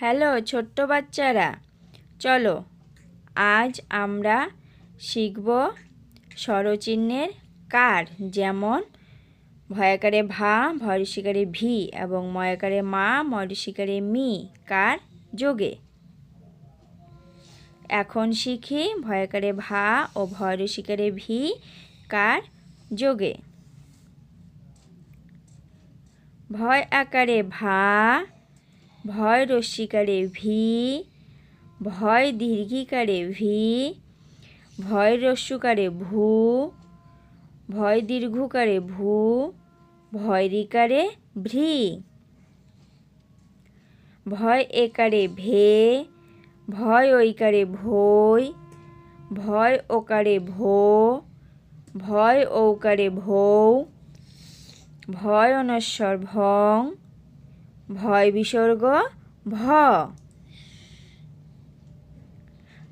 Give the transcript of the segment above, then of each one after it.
Hello, ছোট্ট বাচ্চারা। চলো, আজ আমরা শিখব স্বরচিহ্নের কার, যেমন ভয়াকারে ভা ভয়সিকারে ভি, এবং ময়াকারে মা ময়ূষিকারে মি, কার যোগে। এখন শিখি ভয়াকারে ভা ও ভয়রসিকারে ভি, কার যোগে। ভয় আকারে ভা ভয় রস্যিকারে ভি, ভয় দীর্ঘিকারে ভি, ভয় রস্যুকারে ভূ, ভয় দীর্ঘকারে ভূ, ভয় রিকারে ভ্রি ভয় একারে ভে, ভয় ঐকারে ভই ভয় ওকারে ভো, ভয় ঔকারে ভৌ, ভয় অনস্বর ভং ভয় বিসর্গ, ভ।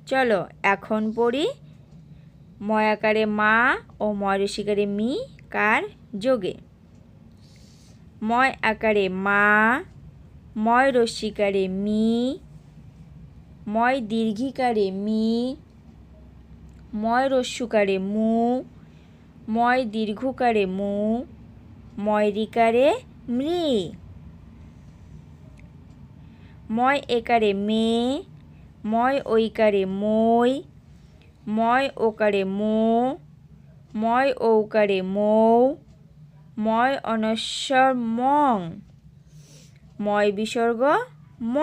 চলো, এখন পড়ি। ময়াকারে মা ও ময়ূষিকারে মি, কার যোগে। ময় আকারে মা ময় রস্যিকারে মি ময় দীর্ঘিকারে মি ময় রস্যুকারে মু ময় দীর্ঘকারে মু ময় রিকারে মৃ। ময় একারে মে ময় ঐকারে মই ময় ওকারে মো ময় ঔকারে মৌ ময় অনশ্বর মং ময় বিসর্গ ম।